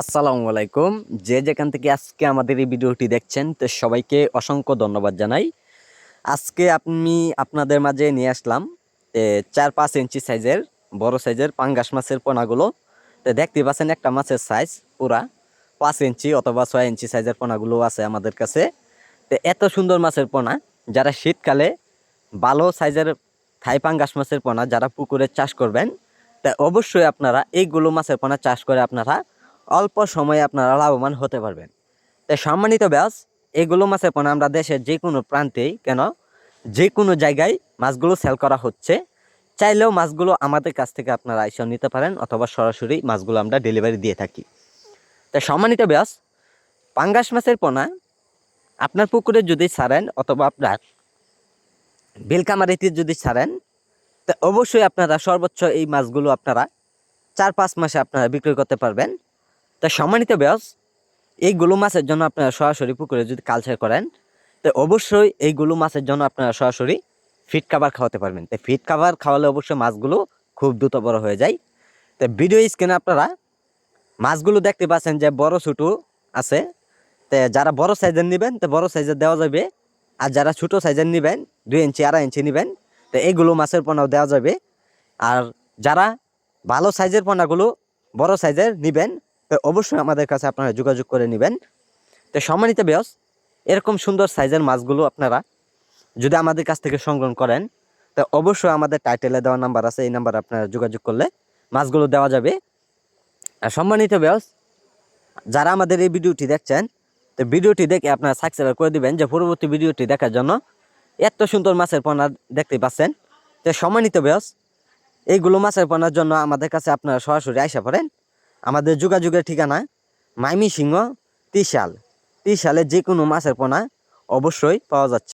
আসসালামু আলাইকুম। যে যেখান থেকে আজকে আমাদের এই ভিডিওটি দেখছেন, তো সবাইকে অসংখ্য ধন্যবাদ জানাই। আজকে আমি আপনাদের মাঝে নিয়ে আসলাম চার পাঁচ ইঞ্চি সাইজের, বড় সাইজের পাঙ্গাস মাছের পোনাগুলো। তো দেখতে পাচ্ছেন একটা মাছের সাইজ পুরা পাঁচ ইঞ্চি অথবা ছয় ইঞ্চি সাইজের পোনাগুলো আছে আমাদের কাছে। তো এত সুন্দর মাছের পোনা, যারা শীতকালে ভালো সাইজের থাই পাঙ্গাস মাছের পোনা, যারা পুকুরে চাষ করবেন, তা অবশ্যই আপনারা এইগুলো মাছের পোনা চাষ করে আপনারা অল্প সময়ে আপনারা লাভবান হতে পারবেন। তাই সম্মানিত ব্যাস, এগুলো মাছের পোনা আমরা দেশের যে কোনো প্রান্তেই কেন যে কোনো জায়গায় মাছগুলো সেল করা হচ্ছে, চাইলেও মাছগুলো আমাদের কাছ থেকে আপনারা এসে নিতে পারেন অথবা সরাসরি মাছগুলো আমরা ডেলিভারি দিয়ে থাকি। তাই সম্মানিত ব্যাস, পাঙ্গাস মাছের পোনা আপনার পুকুরে যদি ছাড়েন অথবা আপনার বেলকামারিতে যদি ছাড়েন, তা অবশ্যই আপনারা সর্বোচ্চ এই মাছগুলো আপনারা চার পাঁচ মাসে আপনারা বিক্রি করতে পারবেন। তা সম্মানিত ব্যাস এইগুলো মাছের জন্য আপনারা সরাসরি পুকুরে যদি কালচার করেন, তো অবশ্যই এই এইগুলো মাছের জন্য আপনারা সরাসরি ফিট খাবার খাওয়াতে পারবেন। তো ফিট খাবার খাওয়ালে অবশ্যই মাছগুলো খুব দ্রুত বড় হয়ে যায়। তো ভিডিও স্ক্রিনে আপনারা মাছগুলো দেখতে পাচ্ছেন যে বড় ছোটো আছে। তো যারা বড় সাইজের নেবেন, তো বড় সাইজের দেওয়া যাবে। আর যারা ছোটো সাইজের নেবেন, দুই ইঞ্চি আড়াই ইঞ্চি নেবেন, তো এইগুলো মাছের পোনাও দেওয়া যাবে। আর যারা ভালো সাইজের পোনাগুলো বড় সাইজের নেবেন অবশ্যই আমাদের কাছে আপনারা যোগাযোগ করে নেবেন। তো সম্মানিত বেয়স এরকম সুন্দর সাইজের মাছগুলো আপনারা যদি আমাদের কাছ থেকে সংগ্রহ করেন, তো অবশ্যই আমাদের টাইটেলে দেওয়া নাম্বার আছে, এই নাম্বার আপনারা যোগাযোগ করলে মাছগুলো দেওয়া যাবে। আর সম্মানিত বেয়স যারা আমাদের এই ভিডিওটি দেখছেন, তো ভিডিওটি দেখে আপনারা সাবস্ক্রাইব করে দিবেন যে পরবর্তী ভিডিওটি দেখার জন্য এত সুন্দর মাছের পোনা দেখতে পাচ্ছেন। তো সম্মানিত বেয়স এইগুলো মাছের পোনার জন্য আমাদের কাছে আপনারা সরাসরি আইসা পড়েন। আমাদের যোগাযোগের ঠিকানা মাইমি সিংহ ত্রিশাল। ত্রিশালে যে কোনো মাছের পোনা অবশ্যই পাওয়া যাচ্ছে।